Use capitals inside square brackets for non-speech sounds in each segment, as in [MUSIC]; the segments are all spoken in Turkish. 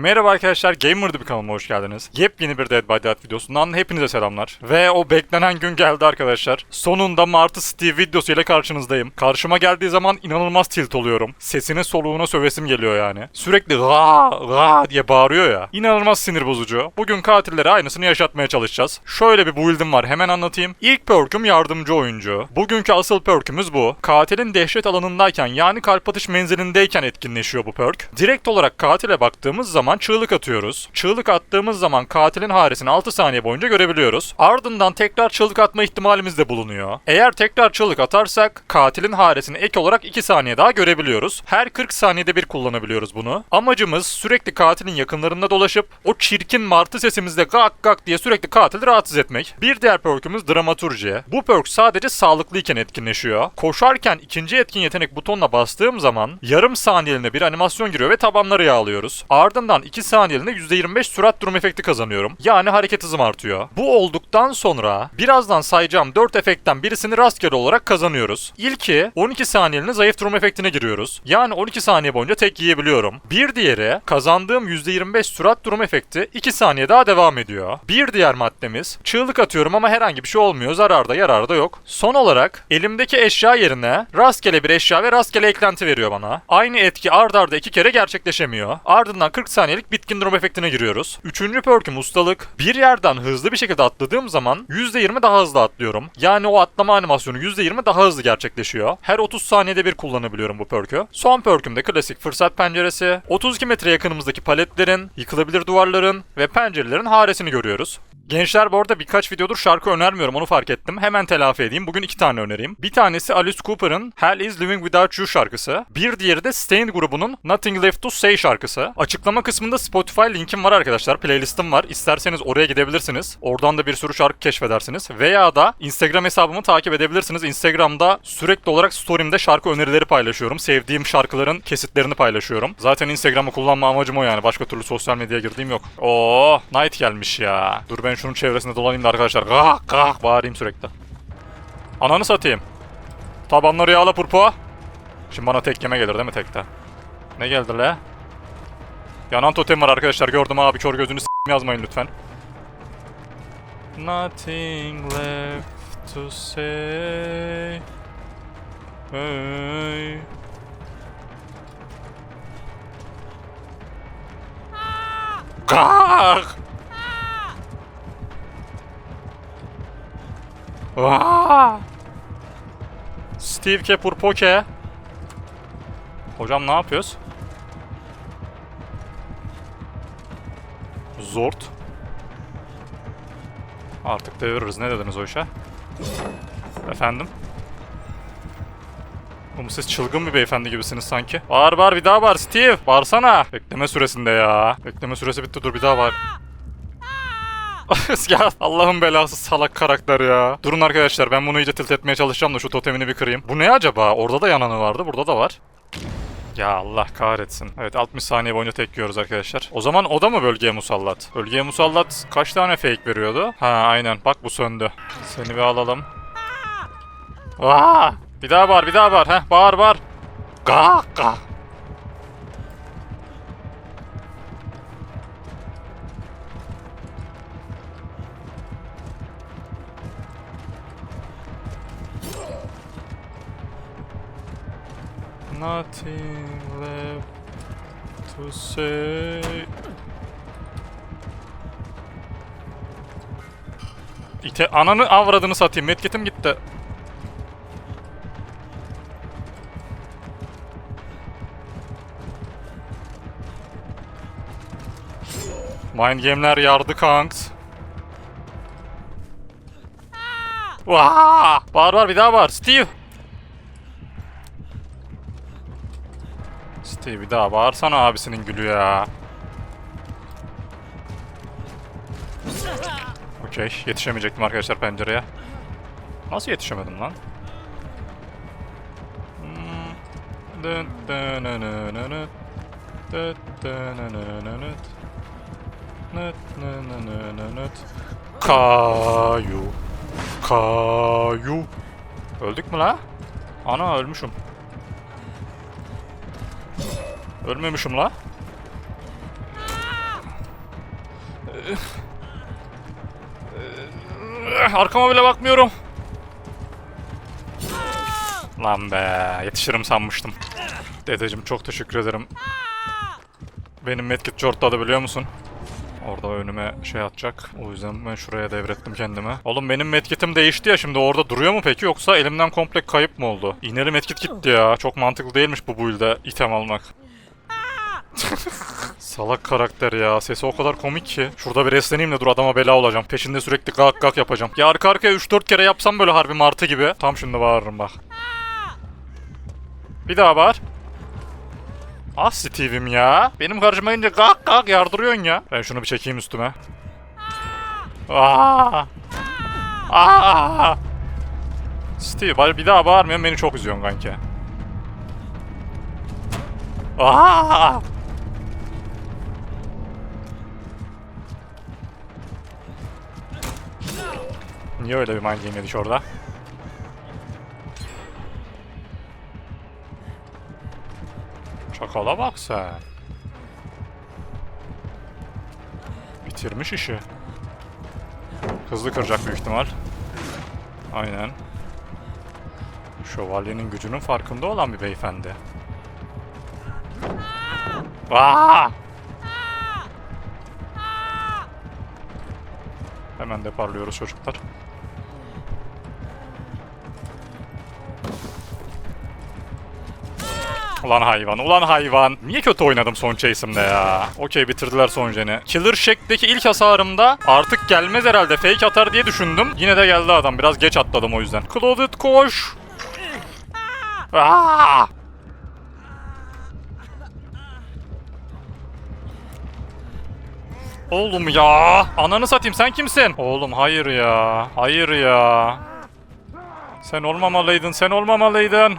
Merhaba arkadaşlar, Gamer'dı bir kanalıma hoş geldiniz. Yepyeni bir Dead by Daylight videosundan hepinize selamlar. Ve o beklenen gün geldi arkadaşlar. Sonunda Martı Steve videosuyla karşınızdayım. Karşıma geldiği zaman inanılmaz tilt oluyorum. Sesine soluğuna sövesim geliyor yani. Sürekli ra ra diye bağırıyor ya. İnanılmaz sinir bozucu. Bugün katillere aynısını yaşatmaya çalışacağız. Şöyle bir build'im var hemen anlatayım. İlk perk'üm yardımcı oyuncu. Bugünkü asıl perk'ümüz bu. Katilin dehşet alanındayken yani kalp atış menzilindeyken etkinleşiyor bu perk. Direkt olarak katile baktığımız zaman çığlık atıyoruz. Çığlık attığımız zaman katilin haresini 6 saniye boyunca görebiliyoruz. Ardından tekrar çığlık atma ihtimalimiz de bulunuyor. Eğer tekrar çığlık atarsak katilin haresini ek olarak 2 saniye daha görebiliyoruz. Her 40 saniyede bir kullanabiliyoruz bunu. Amacımız sürekli katilin yakınlarında dolaşıp o çirkin martı sesimizle gak gak diye sürekli katili rahatsız etmek. Bir diğer perkümüz dramaturji. Bu perk sadece sağlıklıyken etkinleşiyor. Koşarken ikinci etkin yetenek butonuna bastığım zaman yarım saniyeliğine bir animasyon giriyor ve tabanları yağlıyoruz. Ardından 2 saniyeliğine %25 sürat durum efekti kazanıyorum. Yani hareket hızım artıyor. Bu olduktan sonra birazdan sayacağım 4 efektten birisini rastgele olarak kazanıyoruz. İlki 12 saniyeliğine zayıf durum efektine giriyoruz. Yani 12 saniye boyunca tek yiyebiliyorum. Bir diğeri kazandığım %25 sürat durum efekti 2 saniye daha devam ediyor. Bir diğer maddemiz çığlık atıyorum ama herhangi bir şey olmuyor. Zararda yararda da yok. Son olarak elimdeki eşya yerine rastgele bir eşya ve rastgele eklenti veriyor bana. Aynı etki ard arda iki kere gerçekleşemiyor. Ardından 40 saniyelik bitkin durum efektine giriyoruz. Üçüncü perküm ustalık. Bir yerden hızlı bir şekilde atladığım zaman %20 daha hızlı atlıyorum. Yani o atlama animasyonu %20 daha hızlı gerçekleşiyor. Her 30 saniyede bir kullanabiliyorum bu perkü. Son perküm de klasik fırsat penceresi. 32 metre yakınımızdaki paletlerin, yıkılabilir duvarların ve pencerelerin haresini görüyoruz. Gençler bu arada birkaç videodur şarkı önermiyorum onu fark ettim. Hemen telafi edeyim. Bugün iki tane önereyim. Bir tanesi Alice Cooper'ın Hell is Living Without You şarkısı. Bir diğeri de Stain grubunun Nothing Left to Say şarkısı. Açıklama kısmında Spotify linkim var arkadaşlar. Playlistim var. İsterseniz oraya gidebilirsiniz. Oradan da bir sürü şarkı keşfedersiniz. Veya da Instagram hesabımı takip edebilirsiniz. Instagram'da sürekli olarak story'imde şarkı önerileri paylaşıyorum. Sevdiğim şarkıların kesitlerini paylaşıyorum. Zaten Instagram'ı kullanma amacım o yani. Başka türlü sosyal medyaya girdiğim yok. Oo, Night gelmiş ya. Dur ben şunun çevresinde dolanayım da arkadaşlar. Kah kah bağırayım sürekli. Ananı satayım. Tabanları yağla purpo. Şimdi bana tek yeme gelir değil mi tekte? Ne geldi le? Yanan totem var arkadaşlar gördüm abi kör gözünü s**im yazmayın lütfen. Nothing left to say. Hey. Kalk! Vaa! Steve Kepur Poke. Hocam ne yapıyoruz? Zort. Artık deviririz. Ne dediniz o işe? Efendim? Oğlum siz çılgın bir beyefendi gibisiniz sanki. Bağır bağır bir daha bağır Steve. Bağırsana. Bekleme süresinde ya. Bekleme süresi bitti dur bir daha bağır. [LAUGHS] ya Allah'ın belası salak karakter ya. Durun arkadaşlar ben bunu iyice tilt etmeye çalışacağım da şu totemini bir kırayım. Bu ne acaba? Orada da yananı vardı burada da var. Ya Allah kahretsin. Evet 60 saniye boyunca tek yiyoruz arkadaşlar. O zaman o da mı bölgeye musallat? Bölgeye musallat kaç tane fake veriyordu? Ha aynen bak bu söndü. Seni bir alalım. Aa! Bir daha bağır bir daha bağır. Heh bağır bağır. Gah gah. Nothing left to say. İte ananı avradını satayım. Medkit'im gitti. Mind game'ler yardı kanks. Vaa! Bağır var bir daha var. Steve. Steve bir daha bağırsana abisinin gülü ya. Okey. Yetişemeyecektim arkadaşlar pencereye. Nasıl yetişemedim lan? Kayu. Kayu. Öldük mü la? Ana ölmüşüm. Ölmemişim la. Arkama bile bakmıyorum. Lan be yetişirim sanmıştım. Dedeciğim çok teşekkür ederim. Benim medkit çortladı biliyor musun? Orada önüme şey atacak. O yüzden ben şuraya devrettim kendime. Oğlum benim medkitim değişti ya şimdi orada duruyor mu peki yoksa elimden komple kayıp mı oldu? İğneli medkit gitti ya. Çok mantıklı değilmiş bu build'e item almak. Salak karakter ya. Sesi o kadar komik ki. Şurada bir resleneyim de dur adama bela olacağım. Peşinde sürekli gak gak yapacağım. Ya arka arkaya 3-4 kere yapsam böyle harbi martı gibi. Tam şimdi bağırırım bak. Bir daha bağır. Ah Steve'im ya. Benim karşıma ince gak gak yardırıyorsun ya. Ben şunu bir çekeyim üstüme. Aa! Aa! Steve bari bir daha bağırmıyorsun beni çok üzüyorsun kanki. Aa! Niye öyle bir mind game yedik orada? Çakala bak sen. Bitirmiş işi. Hızlı kıracak büyük ihtimal. Aynen. Şövalyenin gücünün farkında olan bir beyefendi. Aa! Hemen de parlıyoruz çocuklar. Ulan hayvan, ulan hayvan. Niye kötü oynadım son chase'imde ya? Okey bitirdiler son jeni. Killer Shack'teki ilk hasarımda artık gelmez herhalde. Fake atar diye düşündüm. Yine de geldi adam. Biraz geç atladım o yüzden. Closet koş. Aa! Oğlum ya. Ananı satayım sen kimsin? Oğlum hayır ya. Hayır ya. Sen olmamalıydın. Sen olmamalıydın.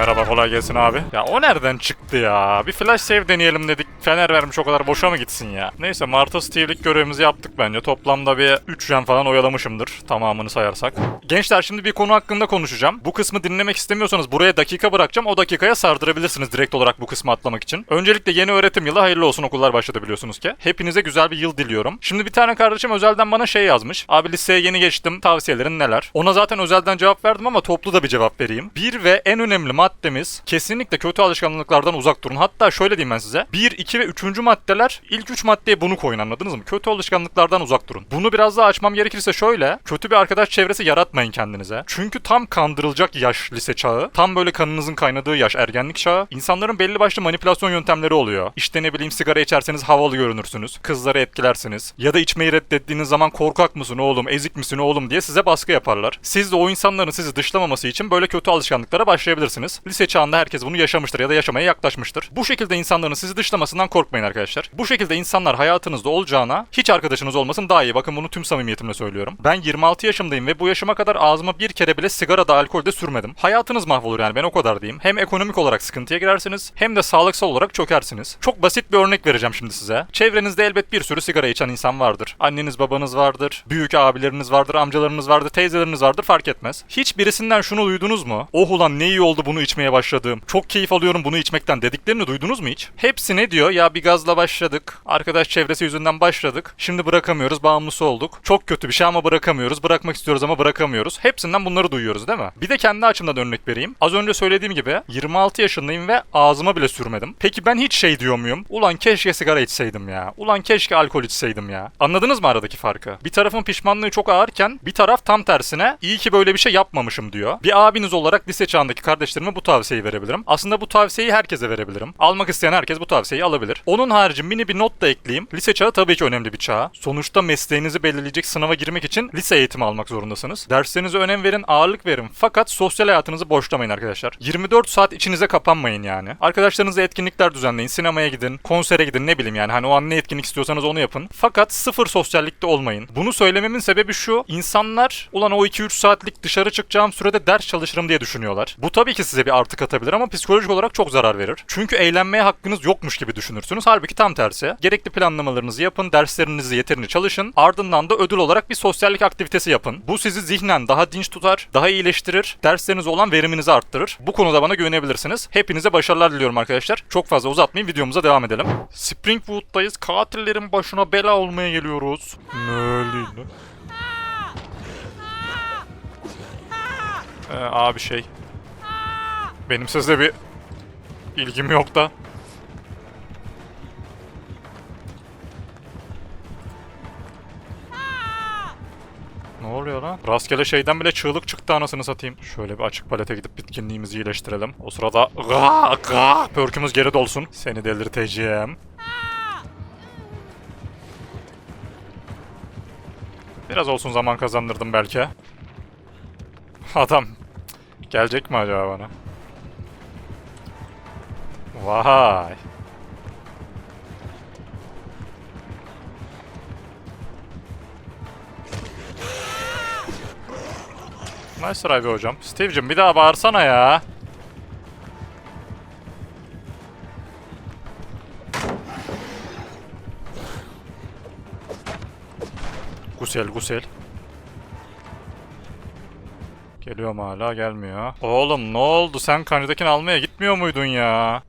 Merhaba kolay gelsin abi. Ya o nereden çıktı ya? Bir flash save deneyelim dedik. Fener vermiş o kadar boşa mı gitsin ya? Neyse Marta Steve'lik görevimizi yaptık bence. Toplamda bir 3 gen falan oyalamışımdır. Tamamını sayarsak. Gençler şimdi bir konu hakkında konuşacağım. Bu kısmı dinlemek istemiyorsanız buraya dakika bırakacağım. O dakikaya sardırabilirsiniz direkt olarak bu kısmı atlamak için. Öncelikle yeni öğretim yılı hayırlı olsun okullar başladı biliyorsunuz ki. Hepinize güzel bir yıl diliyorum. Şimdi bir tane kardeşim özelden bana şey yazmış. Abi liseye yeni geçtim. Tavsiyelerin neler? Ona zaten özelden cevap verdim ama toplu da bir cevap vereyim. Bir ve en önemli maddemiz kesinlikle kötü alışkanlıklardan uzak durun. Hatta şöyle diyeyim ben size. 1, 2 ve 3. maddeler ilk 3 maddeye bunu koyun anladınız mı? Kötü alışkanlıklardan uzak durun. Bunu biraz daha açmam gerekirse şöyle. Kötü bir arkadaş çevresi yaratmayın kendinize. Çünkü tam kandırılacak yaş lise çağı. Tam böyle kanınızın kaynadığı yaş ergenlik çağı. İnsanların belli başlı manipülasyon yöntemleri oluyor. İşte ne bileyim sigara içerseniz havalı görünürsünüz. Kızları etkilersiniz. Ya da içmeyi reddettiğiniz zaman korkak mısın oğlum, ezik misin oğlum diye size baskı yaparlar. Siz de o insanların sizi dışlamaması için böyle kötü alışkanlıklara başlayabilirsiniz. Lise çağında herkes bunu yaşamıştır ya da yaşamaya yaklaşmıştır. Bu şekilde insanların sizi dışlamasından korkmayın arkadaşlar. Bu şekilde insanlar hayatınızda olacağına hiç arkadaşınız olmasın daha iyi. Bakın bunu tüm samimiyetimle söylüyorum. Ben 26 yaşındayım ve bu yaşıma kadar ağzıma bir kere bile sigara da alkol de sürmedim. Hayatınız mahvolur yani ben o kadar diyeyim. Hem ekonomik olarak sıkıntıya girersiniz hem de sağlıksal olarak çökersiniz. Çok basit bir örnek vereceğim şimdi size. Çevrenizde elbet bir sürü sigara içen insan vardır. Anneniz babanız vardır, büyük abileriniz vardır, amcalarınız vardır, teyzeleriniz vardır fark etmez. Hiç birisinden şunu duydunuz mu? Oh ulan ne iyi oldu bunu içmeye başladığım. Çok keyif alıyorum bunu içmekten dediklerini duydunuz mu hiç? Hepsi ne diyor? Ya bir gazla başladık. Arkadaş çevresi yüzünden başladık. Şimdi bırakamıyoruz, bağımlısı olduk. Çok kötü bir şey ama bırakamıyoruz. Bırakmak istiyoruz ama bırakamıyoruz. Hepsinden bunları duyuyoruz değil mi? Bir de kendi açımdan örnek vereyim. Az önce söylediğim gibi 26 yaşındayım ve ağzıma bile sürmedim. Peki ben hiç şey diyor muyum? Ulan keşke sigara içseydim ya. Ulan keşke alkol içseydim ya. Anladınız mı aradaki farkı? Bir tarafın pişmanlığı çok ağırken bir taraf tam tersine iyi ki böyle bir şey yapmamışım diyor. Bir abiniz olarak lise çağındaki kardeşlerime bu tavsiyeyi verebilirim. Aslında bu tavsiyeyi herkese verebilirim. Almak isteyen herkes bu tavsiyeyi alabilir. Onun harici mini bir not da ekleyeyim. Lise çağı tabii ki önemli bir çağ. Sonuçta mesleğinizi belirleyecek sınava girmek için lise eğitimi almak zorundasınız. Derslerinize önem verin, ağırlık verin. Fakat sosyal hayatınızı boşlamayın arkadaşlar. 24 saat içinize kapanmayın yani. Arkadaşlarınızla etkinlikler düzenleyin. Sinemaya gidin, konsere gidin ne bileyim yani. Hani o an ne etkinlik istiyorsanız onu yapın. Fakat sıfır sosyallikte olmayın. Bunu söylememin sebebi şu. İnsanlar ulan o 2-3 saatlik dışarı çıkacağım sürede ders çalışırım diye düşünüyorlar. Bu tabii ki size size bir artı katabilir ama psikolojik olarak çok zarar verir. Çünkü eğlenmeye hakkınız yokmuş gibi düşünürsünüz. Halbuki tam tersi. Gerekli planlamalarınızı yapın, derslerinizi yeterince çalışın. Ardından da ödül olarak bir sosyallik aktivitesi yapın. Bu sizi zihnen daha dinç tutar, daha iyileştirir, derslerinize olan veriminizi arttırır. Bu konuda bana güvenebilirsiniz. Hepinize başarılar diliyorum arkadaşlar. Çok fazla uzatmayın videomuza devam edelim. Springwood'dayız. Katillerin başına bela olmaya geliyoruz. Nöline. Ee, abi şey. Benim sizle bir ilgim yok da. Ne oluyor lan? Rastgele şeyden bile çığlık çıktı anasını satayım. Şöyle bir açık palete gidip bitkinliğimizi iyileştirelim. O sırada gah gah pörkümüz geri dolsun. Seni delirteceğim. Biraz olsun zaman kazandırdım belki. Adam gelecek mi acaba bana? Vay. Nice try hocam. Steve'cim bir daha bağırsana ya. Gusel gusel. Geliyor mu hala gelmiyor. Oğlum ne oldu sen kancadakini almaya gitmiyor muydun ya?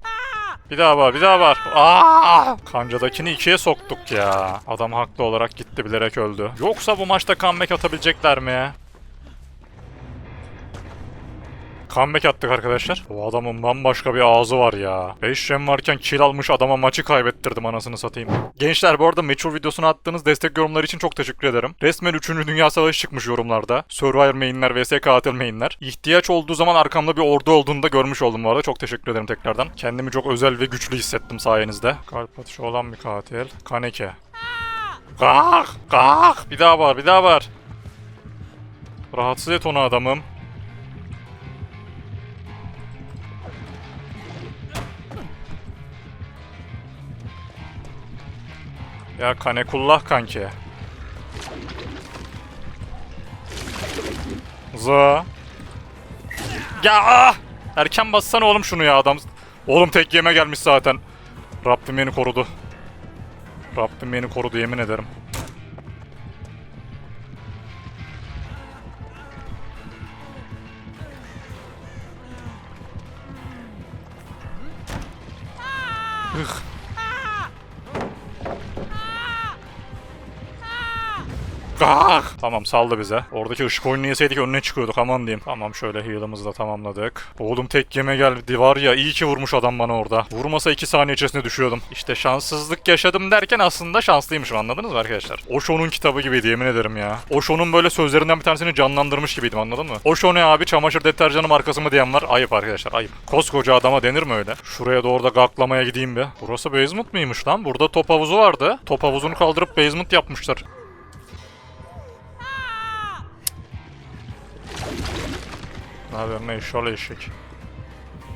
Bir daha var bir daha var. Aa! Kancadakini ikiye soktuk ya. Adam haklı olarak gitti bilerek öldü. Yoksa bu maçta comeback atabilecekler mi? Comeback attık arkadaşlar. O adamın bambaşka bir ağzı var ya. 5 rem varken kill almış adama maçı kaybettirdim anasını satayım. Gençler bu arada Meçhul videosuna attığınız destek yorumları için çok teşekkür ederim. Resmen 3. Dünya Savaşı çıkmış yorumlarda. Survivor mainler vs katil mainler. İhtiyaç olduğu zaman arkamda bir ordu olduğunu da görmüş oldum bu arada. Çok teşekkür ederim tekrardan. Kendimi çok özel ve güçlü hissettim sayenizde. Kalp atışı olan bir katil. Kaneke. Kalk! Kalk! Bir daha var bir daha var. Rahatsız et onu adamım. Ya Kanekullah kanki. Za. Ya ah! Erken bassana oğlum şunu ya adam. Oğlum tek yeme gelmiş zaten. Rabbim beni korudu. Rabbim beni korudu yemin ederim. Ih. Ah! Tamam saldı bize. Oradaki ışık oyunu yeseydik önüne çıkıyorduk aman diyeyim. Tamam şöyle heal'ımızı da tamamladık. Oğlum tek yeme geldi var ya iyi ki vurmuş adam bana orada. Vurmasa 2 saniye içerisinde düşüyordum. İşte şanssızlık yaşadım derken aslında şanslıymışım anladınız mı arkadaşlar? Osho'nun kitabı gibiydi yemin ederim ya. Osho'nun böyle sözlerinden bir tanesini canlandırmış gibiydim anladın mı? Osho ne abi çamaşır deterjanı markası mı diyen var. Ayıp arkadaşlar ayıp. Koskoca adama denir mi öyle? Şuraya doğru da gaklamaya gideyim bir. Burası basement mıymış lan? Burada top havuzu vardı. Top havuzunu kaldırıp basement yapmışlar. Ne ne iş öyle eşek.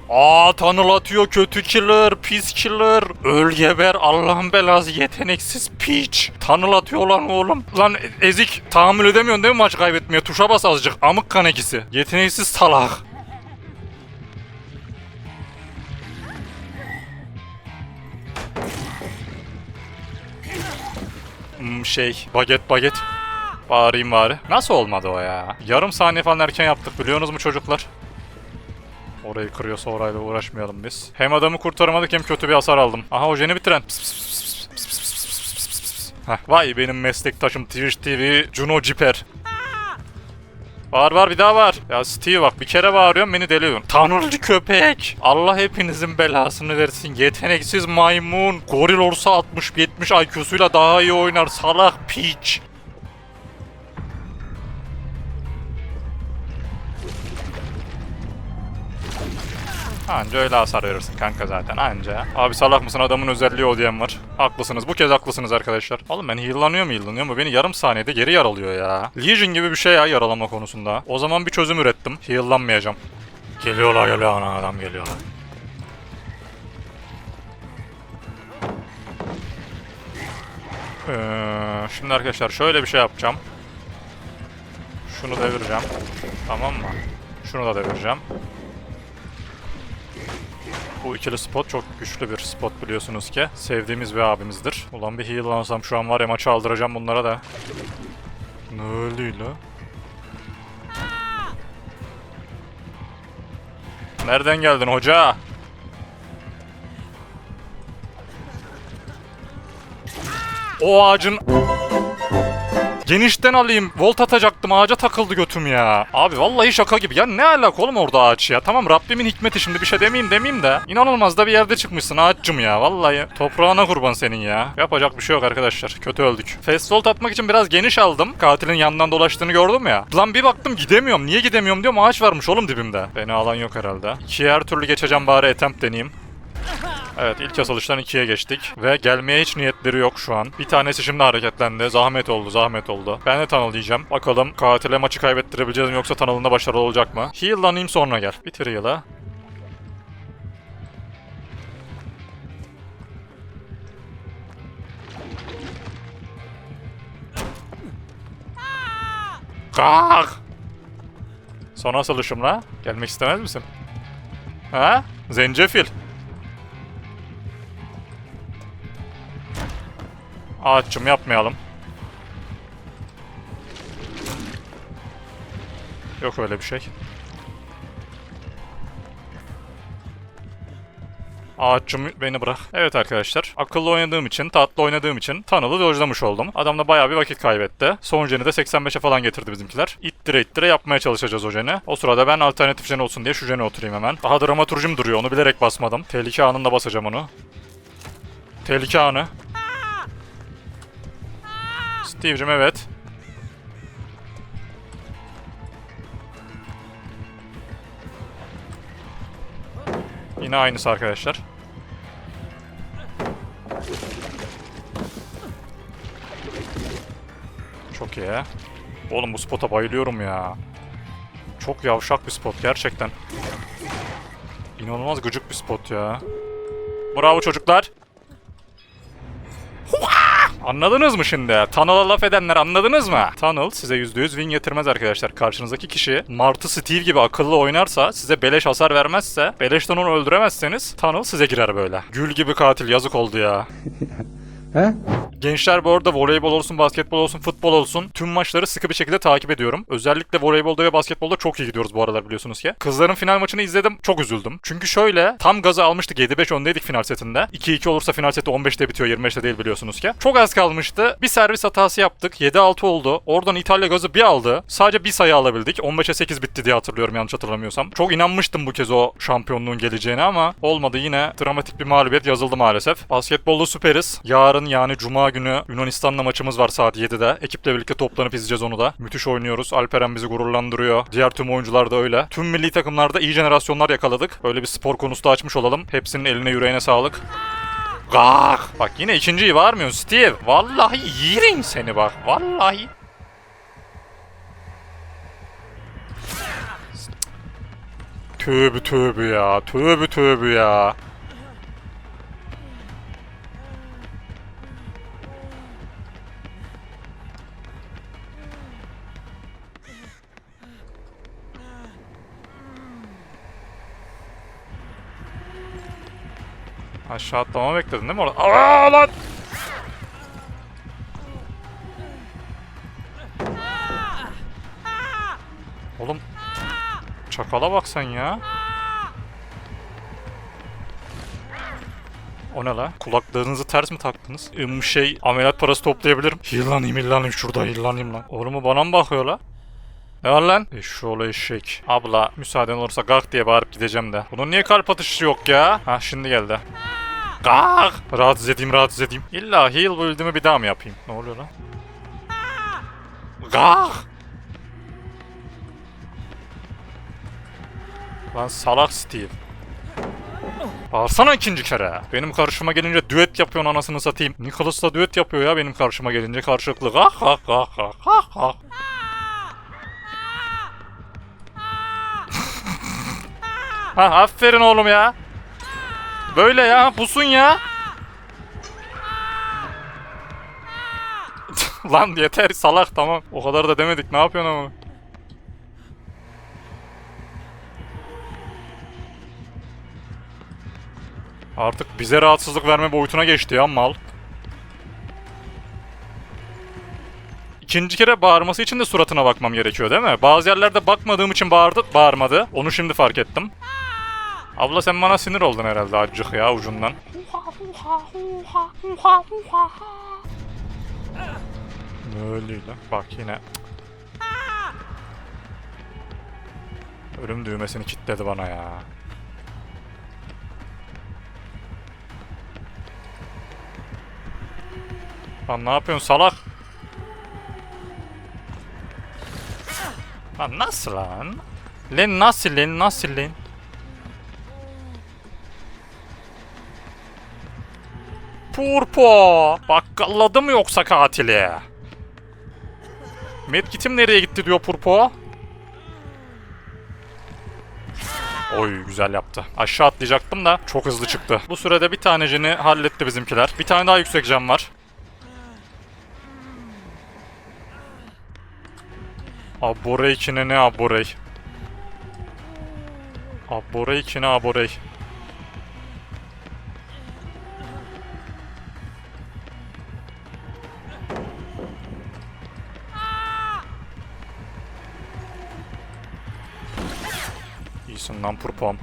Aa tanılatıyor kötü killer, pis killer. Öl geber Allah'ın belası yeteneksiz piç. Tanılatıyor lan oğlum. Lan ezik tahammül edemiyorsun değil mi maç kaybetmeye? Tuşa bas azıcık. Amık kan ikisi. Yeteneksiz salak. Hmm, şey baget baget. Bağırayım bari. Nasıl olmadı o ya? Yarım saniye falan erken yaptık biliyorsunuz mu çocuklar? Orayı kırıyorsa orayla uğraşmayalım biz. Hem adamı kurtaramadık hem kötü bir hasar aldım. Aha o jeni bitiren. Heh, vay benim meslektaşım Twitch TV Juno Ciper. Var var bir daha var. Ya Steve bak bir kere bağırıyorum beni deliyorsun. Tanrıcı köpek. Allah hepinizin belasını versin. Yeteneksiz maymun. Goril olsa 60-70 IQ'suyla daha iyi oynar. Salak piç. Anca öyle hasar verirsin kanka zaten anca. Abi salak mısın adamın özelliği o diyen var. Haklısınız bu kez haklısınız arkadaşlar. Oğlum ben heal'lanıyor mu heal'lanıyor mu beni yarım saniyede geri yaralıyor ya. Legion gibi bir şey ya yaralama konusunda. O zaman bir çözüm ürettim. Heal'lanmayacağım. Geliyorlar geliyor ana adam geliyorlar. Ee, şimdi arkadaşlar şöyle bir şey yapacağım. Şunu devireceğim. Tamam mı? Şunu da devireceğim. Bu ikili spot çok güçlü bir spot biliyorsunuz ki. Sevdiğimiz bir abimizdir. Ulan bir heal lansam şu an var ya maçı aldıracağım bunlara da. Ne oluyor? Nereden geldin hoca? O ağacın... Genişten alayım. Volt atacaktım. Ağaca takıldı götüm ya. Abi vallahi şaka gibi. Ya ne alaka oğlum orada ağaç ya. Tamam Rabbimin hikmeti şimdi bir şey demeyeyim demeyeyim de. İnanılmaz da bir yerde çıkmışsın ağaçcım ya. Vallahi toprağına kurban senin ya. Yapacak bir şey yok arkadaşlar. Kötü öldük. Fast volt atmak için biraz geniş aldım. Katilin yanından dolaştığını gördüm ya. Lan bir baktım gidemiyorum. Niye gidemiyorum diyorum. Ağaç varmış oğlum dibimde. Beni alan yok herhalde. İkiye her türlü geçeceğim bari attempt deneyeyim. Evet ilk asılıştan ikiye geçtik ve gelmeye hiç niyetleri yok şu an. Bir tanesi şimdi hareketlendi. Zahmet oldu, zahmet oldu. Ben de tunnel diyeceğim. Bakalım katile maçı kaybettirebileceğiz mi yoksa tunnel'ında başarılı olacak mı? Heal'lanayım sonra gel. Bitir heal'ı. Kalk! Son asılışımla. Gelmek istemez misin? Ha? Zencefil. Ağaççım yapmayalım. Yok öyle bir şey. Ağaççım beni bırak. Evet arkadaşlar. Akıllı oynadığım için, tatlı oynadığım için Tunnel'ı dojlamış oldum. Adam da bayağı bir vakit kaybetti. Son jeni de 85'e falan getirdi bizimkiler. İttire ittire yapmaya çalışacağız o jeni. O sırada ben alternatif jen olsun diye şu jene oturayım hemen. Daha dramaturjim duruyor. Onu bilerek basmadım. Tehlike anında basacağım onu. Tehlike anı. Steve'cim evet. Yine aynısı arkadaşlar. Çok iyi. Oğlum bu spota bayılıyorum ya. Çok yavşak bir spot gerçekten. İnanılmaz gıcık bir spot ya. Bravo çocuklar. Anladınız mı şimdi? Tunnel'a laf edenler anladınız mı? Tunnel size %100 win getirmez arkadaşlar. Karşınızdaki kişi Martı Steve gibi akıllı oynarsa, size beleş hasar vermezse, beleşten onu öldüremezseniz Tunnel size girer böyle. Gül gibi katil yazık oldu ya. [LAUGHS] He? Gençler bu arada voleybol olsun, basketbol olsun, futbol olsun tüm maçları sıkı bir şekilde takip ediyorum. Özellikle voleybolda ve basketbolda çok iyi gidiyoruz bu aralar biliyorsunuz ki. Kızların final maçını izledim, çok üzüldüm. Çünkü şöyle, tam gazı almıştık 7-5 öndeydik final setinde. 2-2 olursa final seti 15'te bitiyor, 25'te değil biliyorsunuz ki. Çok az kalmıştı. Bir servis hatası yaptık, 7-6 oldu. Oradan İtalya gazı bir aldı. Sadece bir sayı alabildik. 15'e 8 bitti diye hatırlıyorum yanlış hatırlamıyorsam. Çok inanmıştım bu kez o şampiyonluğun geleceğine ama olmadı yine dramatik bir mağlubiyet yazıldı maalesef. Basketbolda süperiz. Yarın yani Cuma günü Yunanistan'la maçımız var saat 7'de. Ekiple birlikte toplanıp izleyeceğiz onu da. Müthiş oynuyoruz. Alperen bizi gururlandırıyor. Diğer tüm oyuncular da öyle. Tüm milli takımlarda iyi jenerasyonlar yakaladık. Böyle bir spor konusu da açmış olalım. Hepsinin eline yüreğine sağlık. Gah! Bak yine ikinciyi varmıyorsun Steve. Vallahi yerim seni bak. Vallahi. Tövbe tövbe ya. Tövbe tövbe ya. Aşağı atlama bekledin değil mi orada? Aa lan! Oğlum çakala bak sen ya. O ne la? Kulaklarınızı ters mi taktınız? Im şey ameliyat parası toplayabilirim. Hillanayım hillanayım şurada hillanayım lan. Oğlum mu bana mı bakıyor la? Ne var lan? Eşşoğlu eşek. Abla müsaaden olursa kalk diye bağırıp gideceğim de. Bunun niye kalp atışı yok ya? Ha şimdi geldi. Kalk! Rahatsız edeyim rahatsız edeyim. İlla heal build'imi bir daha mı yapayım? Ne oluyor lan? Kalk! Lan salak Steve. Bağırsana ikinci kere. Benim karşıma gelince düet yapıyorsun anasını satayım. Nicholas'la düet yapıyor ya benim karşıma gelince karşılıklı. Kalk kalk kalk kalk kalk kalk. [LAUGHS] Ha aferin oğlum ya. Böyle ya pusun ya. [LAUGHS] Lan yeter salak tamam. O kadar da demedik ne yapıyorsun ama. Artık bize rahatsızlık verme boyutuna geçti ya mal. İkinci kere bağırması için de suratına bakmam gerekiyor değil mi? Bazı yerlerde bakmadığım için bağırdı, bağırmadı. Onu şimdi fark ettim. Abla sen bana sinir oldun herhalde acık ya ucundan. Öyle bak yine. Ölüm düğmesini kilitledi bana ya. Lan ne yapıyorsun salak? Lan nasıl lan? Lan nasıl lan nasıl lan? Purpo! Bakkalladı mı yoksa katili? Medkit'im nereye gitti diyor Purpo. Oy güzel yaptı. Aşağı atlayacaktım da çok hızlı çıktı. Bu sürede bir tanecini halletti bizimkiler. Bir tane daha yüksek cam var. Aborey kine ne aborey? Aborey kine aborey. İyisin lan purpom.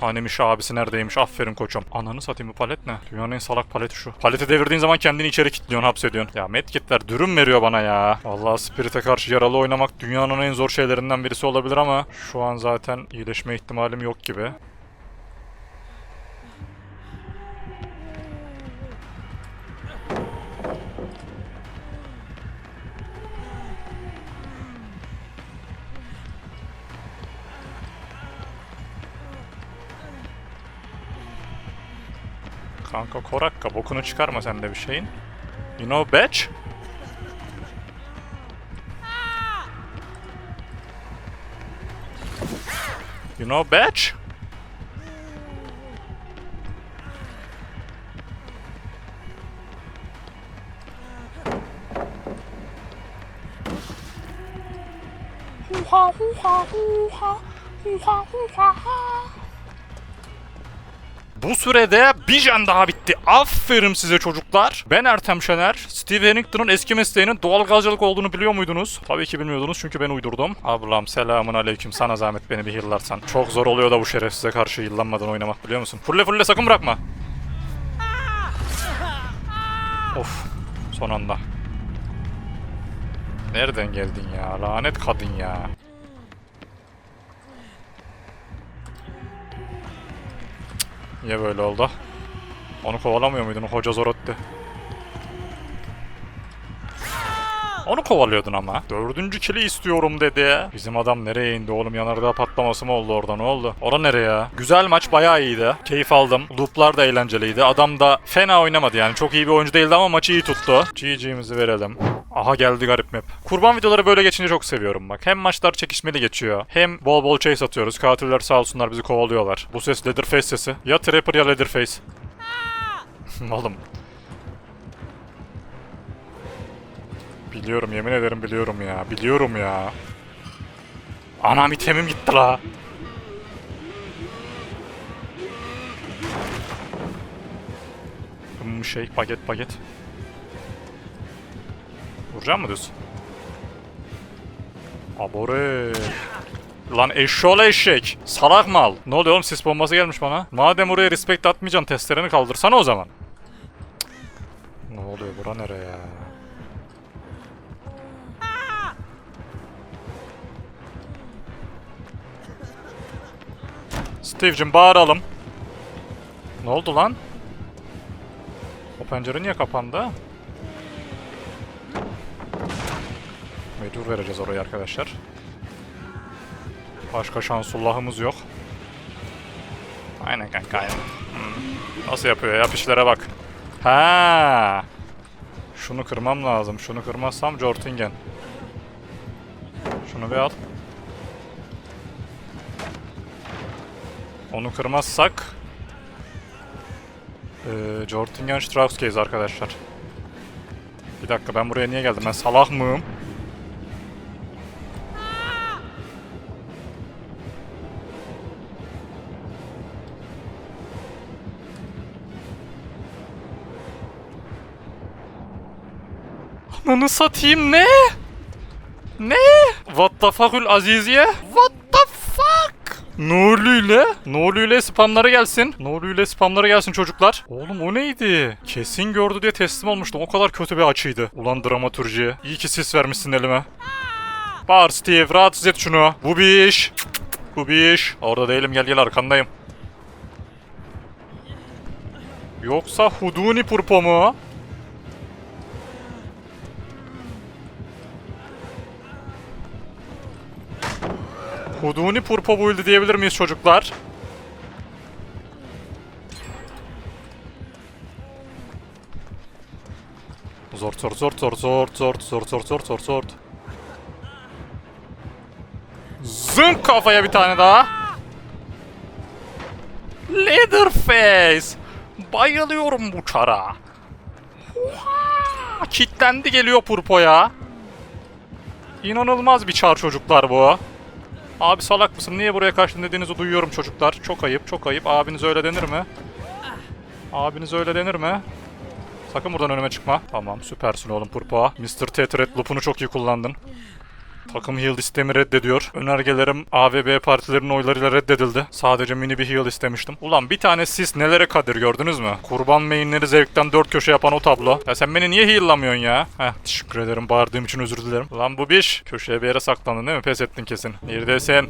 Hanemiş abisi neredeymiş aferin koçum. Ananı satayım bu palet ne? Dünyanın en salak paleti şu. Paleti devirdiğin zaman kendini içeri kilitliyorsun hapsediyorsun. Ya medkitler dürüm veriyor bana ya. Vallahi Spirit'e karşı yaralı oynamak dünyanın en zor şeylerinden birisi olabilir ama şu an zaten iyileşme ihtimalim yok gibi. Kanka korakka bokunu çıkarma sen de bir şeyin. You know bitch? You know bitch? Bu sürede bir jen daha bitti. Aferin size çocuklar. Ben Ertem Şener. Steve Harrington'ın eski mesleğinin doğal gazcılık olduğunu biliyor muydunuz? Tabii ki bilmiyordunuz çünkü ben uydurdum. Ablam selamun aleyküm. Sana zahmet beni bir yıllarsan. Çok zor oluyor da bu şerefsize karşı yıllanmadan oynamak biliyor musun? Fulle fulle sakın bırakma. Of. Son anda. Nereden geldin ya? Lanet kadın ya. Niye böyle oldu? Onu kovalamıyor muydun? Hoca Zorotti. Onu kovalıyordun ama. Dördüncü kili istiyorum dedi. Bizim adam nereye indi oğlum? Yanardağ patlaması mı oldu orada? Ne oldu? Ora nereye? Güzel maç bayağı iyiydi. Keyif aldım. Looplar da eğlenceliydi. Adam da fena oynamadı yani. Çok iyi bir oyuncu değildi ama maçı iyi tuttu. GG'mizi verelim. Aha geldi garip map. Kurban videoları böyle geçince çok seviyorum bak. Hem maçlar çekişmeli geçiyor. Hem bol bol chase atıyoruz. Katiller sağ olsunlar bizi kovalıyorlar. Bu ses Leatherface sesi. Ya Trapper ya Leatherface. [LAUGHS] Oğlum. Biliyorum yemin ederim biliyorum ya. Biliyorum ya. Anam itemim gitti la. Hmm, şey paket paket. Vuracak mı diyorsun? Abore. Lan eşşoğlu eşek. Salak mal. Ne oluyor oğlum sis bombası gelmiş bana. Madem oraya respect atmayacaksın testlerini kaldırsana o zaman. Oluyor bura nereye ya? Steve'cim bağıralım. Ne oldu lan? O pencere niye kapandı? Mecbur vereceğiz orayı arkadaşlar. Başka şansullahımız yok. Aynen kanka aynen. Hmm. Nasıl yapıyor? Yap bak. Ha. Şunu kırmam lazım. Şunu kırmazsam Jortingen. Şunu bir al. Onu kırmazsak ee, Jortingen Strausscase arkadaşlar. Bir dakika ben buraya niye geldim? Ben salak mıyım? Ananı satayım ne? Ne? What the fuck'ül aziziye? What the fuck? Nolüyle? Nolüyle spamları gelsin. Nolüyle spamları gelsin çocuklar. Oğlum o neydi? Kesin gördü diye teslim olmuştum. O kadar kötü bir açıydı. Ulan dramaturji. İyi ki sis vermişsin elime. Bağır Steve rahatsız et şunu. Bu bir iş. Bu bir iş. Orada değilim gel gel arkandayım. Yoksa Huduni Purpo mu? Huduni Purpo build'i diyebilir miyiz çocuklar? Zor zor zor zor zor zor zor zor zor zor zor. Zınk kafaya bir tane daha. Leatherface. Bayılıyorum bu çara. Kitlendi geliyor Purpo'ya. İnanılmaz bir çar çocuklar bu. Abi salak mısın? Niye buraya kaçtın dediğinizi duyuyorum çocuklar. Çok ayıp, çok ayıp. Abiniz öyle denir mi? Abiniz öyle denir mi? Sakın buradan önüme çıkma. Tamam, süpersin oğlum Purpoğa. Mr. Tetred loop'unu çok iyi kullandın. Takım heal istemi reddediyor. Önergelerim A partilerinin oylarıyla reddedildi. Sadece mini bir heal istemiştim. Ulan bir tane sis nelere kadir gördünüz mü? Kurban mainleri zevkten dört köşe yapan o tablo. Ya sen beni niye heal'lamıyorsun ya? Heh teşekkür ederim bağırdığım için özür dilerim. Ulan bu biş. Köşeye bir yere saklandın değil mi? Pes ettin kesin. Neredesin?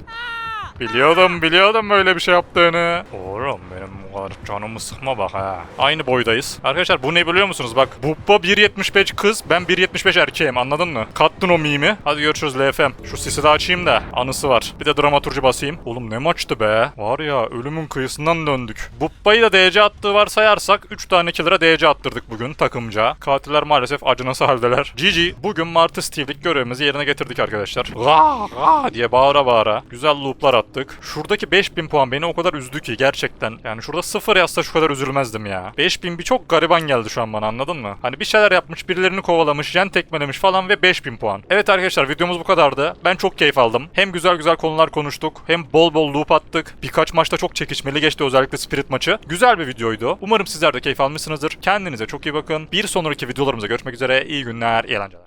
Biliyordum biliyordum böyle bir şey yaptığını. Oğlum benim bu canımı sıkma bak ha. Aynı boydayız. Arkadaşlar bu ne biliyor musunuz? Bak Bubba 1.75 kız ben 1.75 erkeğim anladın mı? Kattın o mimi. Hadi görüşürüz LFM. Şu sisi de açayım da anısı var. Bir de dramaturji basayım. Oğlum ne maçtı be. Var ya ölümün kıyısından döndük. Bubba'yı da DC attığı varsayarsak 3 tane killer'a DC attırdık bugün takımca. Katiller maalesef acınası haldeler. GG bugün Martı Steve'lik görevimizi yerine getirdik arkadaşlar. Gaa, gaa diye bağıra bağıra güzel looplar attık. Şuradaki 5000 puan beni o kadar üzdü ki gerçekten. Yani şurada sıfır yazsa şu kadar üzülmezdim ya. 5000 bir çok gariban geldi şu an bana anladın mı? Hani bir şeyler yapmış, birilerini kovalamış, jen tekmelemiş falan ve 5000 puan. Evet arkadaşlar videomuz bu kadardı. Ben çok keyif aldım. Hem güzel güzel konular konuştuk, hem bol bol loop attık. Birkaç maçta çok çekişmeli geçti özellikle Spirit maçı. Güzel bir videoydu. Umarım sizler de keyif almışsınızdır. Kendinize çok iyi bakın. Bir sonraki videolarımıza görüşmek üzere. İyi günler, iyi eğlenceler.